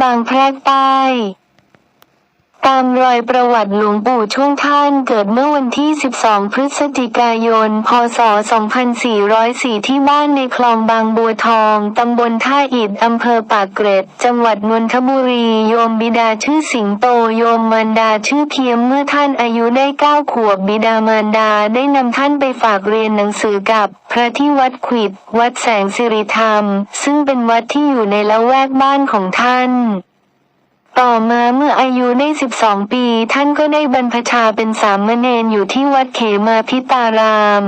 บางแพรกใต้ ตามรอยประวัติหลวงปู่ช่วงท่านเกิดเมื่อวันที่ 12 พฤศจิกายน พศ 2404 ที่บ้านในคลองบางบัวทอง ตำบลท่าอิฐอำเภอปากเกร็ด จังหวัดนนทบุรี โยมบิดาชื่อสิงโต โยมมารดาชื่อเพียม เมื่อท่านอายุได้เก้าขวบ บิดามารดาได้นำท่านไปฝากเรียนหนังสือกับ พระที่วัดขวิด วัดแสงสิริธรรม ซึ่งเป็นวัดที่อยู่ในละแวกบ้านของท่าน ต่อมาเมื่ออายุได้ 12 ปี ท่านก็ได้บรรพชาเป็นสามเณรอยู่ที่วัดเขมาพิตาราม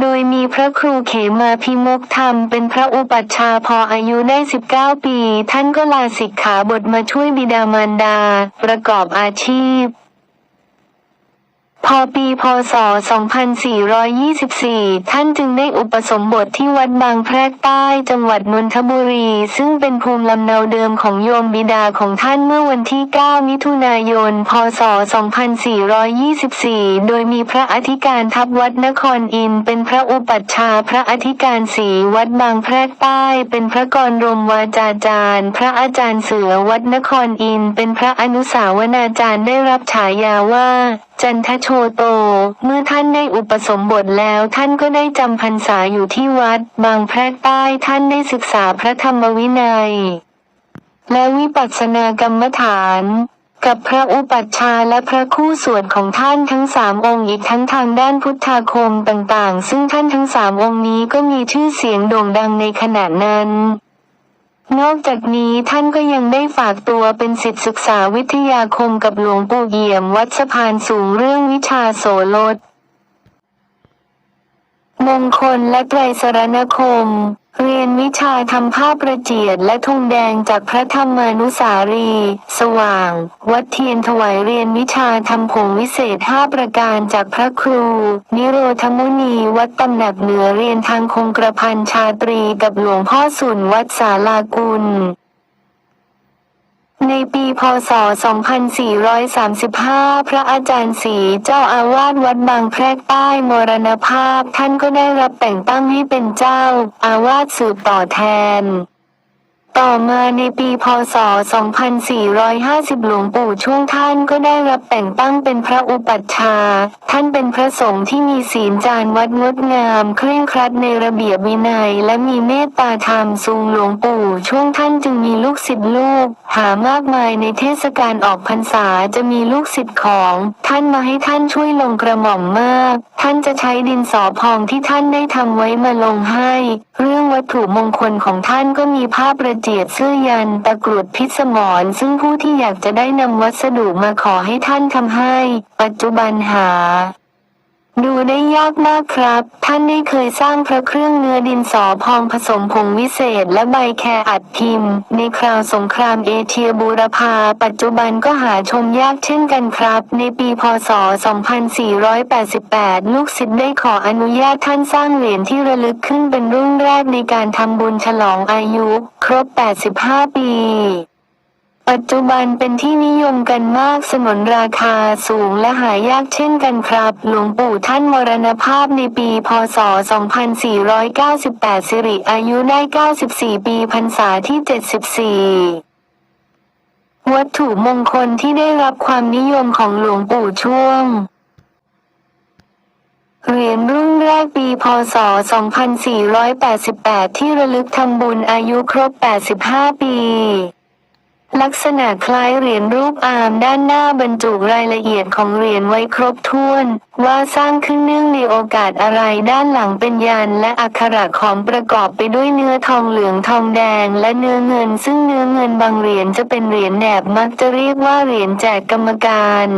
โดยมีพระครูเขมาพิมกธรรมเป็นพระอุปัชฌาย์พออายุได้ 19 ปี ท่านก็ลาสิกขาบทมาช่วยบิดามารดา ประกอบอาชีพ พอปีพศ 2424 ท่านจึงได้อุปสมบทที่วัดบางแพรกใต้จังหวัดนนทบุรี ซึ่งเป็นภูมิลำเนาเดิมของโยมบิดาของท่านเมื่อวันที่ 9 มิถุนายน พศ 2424 โดยมีพระอธิการทัพวัดนครอินเป็นพระอุปัชฌาย์พระอธิการศรีวัดบางแพรกใต้ เป็นพระกรรมวาจาจารย์ พระอาจารย์เสือวัดนครอินเป็นพระอนุสาวนาจารย์ได้รับฉายาว่า จันทโชโต เมื่อท่านได้อุปสมบทแล้วท่านก็ได้จำพรรษาอยู่ที่วัด บางแพรกใต้ท่านได้ศึกษาพระธรรมวินัย และวิปัสสนากรรมฐาน กับพระอุปัชฌาย์และพระคู่สวดของท่านทั้งสามองค์อีกทั้งทางด้านพุทธาคมต่างๆ ซึ่งท่านทั้งสามองค์นี้ก็มีชื่อเสียงโด่งดังในขณะนั้น นอกจากนี้ท่านก็ยังได้ฝากตัวเป็นศิษย์ศึกษาวิทยาคมกับหลวงปู่เยี่ยมวัดสะพานสูงเรื่องวิชาโสรสมงคลและไตรสรณคม เรียนวิชาทำผ้าประเจียดและธงแดงจากพระธรรมานุสารี สว่าง วัดเทียนถวายเรียนวิชาทำผงวิเศษห้าประการจากพระครู นิโรธมุนีวัดตำหนักเหนือเรียนทางคงกระพันชาตรีกับหลวงพ่อสุนวัดสาลากุล ในปีพศ 2435 พระอาจารย์ศรีเจ้าอาวาสวัดบางแพรกใต้มรณภาพ ท่านก็ได้รับแต่งตั้งให้เป็นเจ้า อาวาสสืบต่อแทน ต่อมาในปีพศ 2450 หลวงปู่ช่วงท่านก็ได้รับแต่งตั้งเป็นพระอุปัชฌาย์ท่านเป็นพระสงฆ์ที่มีศีลจารวัดงดงาม เคร่งครัดในระเบียบวินัย และมีเมตตาธรรมสูงหลวงปู่ช่วงท่านจึงมีลูกศิษย์ลูก หามากมายในเทศกาลออกพรรษาจะมีลูกศิษย์ของ ท่านมาให้ท่านช่วยลงกระหม่อมมาก ท่านจะใช้ดินสอพองที่ท่านได้ทำไว้มาลงให้เรื่อง วัตถุมงคลของท่านก็มีผ้าประเจียดเสื้อยันตะกรุดพิษมรซึ่งผู้ที่อยากจะได้นำวัสดุมาขอให้ท่านทำให้ ปัจจุบันหา ดูได้ยากมากครับ ท่านได้เคยสร้างพระเครื่องเนื้อดินสอพองผสมผงวิเศษและใบแครอัดพิมพ์ ในคราวสงครามเอเชียบูรพา ปัจจุบันก็หาชมยากเช่นกันครับ ในปีพศ 2488 ลูกศิษย์ได้ขออนุญาตท่านสร้างเหรียญที่ระลึกขึ้นเป็นรุ่นแรกในการทำบุญฉลองอายุ ครบ 85 ปี ปัจจุบันเป็นที่นิยมกันมากสนนราคาสูงและหายากเช่นกันครับ หลวงปู่ท่านมรณภาพในปี พศ 2498 สิริอายุได้ 94 ปีพรรษาที่ 74วัตถุมงคลที่ได้รับความนิยมของหลวงปู่ช่วง เหรียญรุ่นแรกปี พศ 2488 ที่ระลึกทำบุญอายุครบ 85 ปี ลักษณะคล้ายเหรียญรูปอามด้านหน้าบรรจุรายละเอียดของเหรียญไว้ครบถ้วน ว่าสร้างขึ้นเนื่องในโอกาสอะไรด้านหลังเป็นยันและอักขระของประกอบไปด้วยเนื้อทองเหลืองทองแดง และเนื้อเงิน ซึ่งเนื้อเงินบางเหรียญจะเป็นเหรียญแหนบมักจะเรียกว่าเหรียญแจกกรรมการ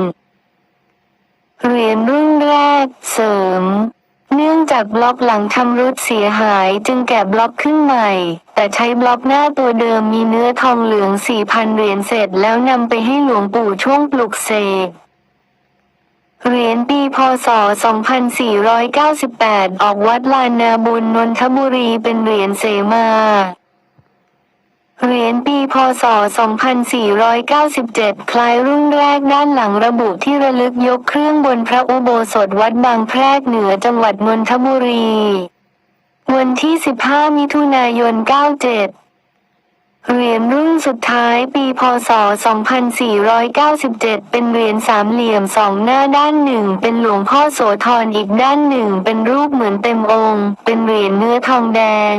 เหรียญรุ่นแรกเสริม เนื่องจากบล็อกหลังทำรุดเสียหายจึงแกะบล็อกขึ้นใหม่ แต่ใช้บล็อกหน้าตัวเดิมมีเนื้อทองเหลือง 4,000 เหรียญเสร็จแล้วนำไปให้หลวงปู่ช่วงปลุกเสกเหรียญปีพศ 2498 ออกวัดลานนาบุญนนทบุรีเป็นเหรียญเสมา เหรียญปีพศ 2497 คล้ายรุ่นแรกด้านหลังระบุที่ระลึกยกเครื่องบนพระอุโบสถวัดบางแพรกเหนือจังหวัดนนทบุรี วันที่ 15 มิถุนายน 97เหรียญรุ่นสุดท้ายปีพศ 2497 เป็นเหรียญสามเหลี่ยมสองหน้าด้านหนึ่งเป็นหลวงพ่อโสธรอีกด้านหนึ่งเป็นรูปเหมือนเต็มองค์ เป็นเหรียญเนื้อทองแดง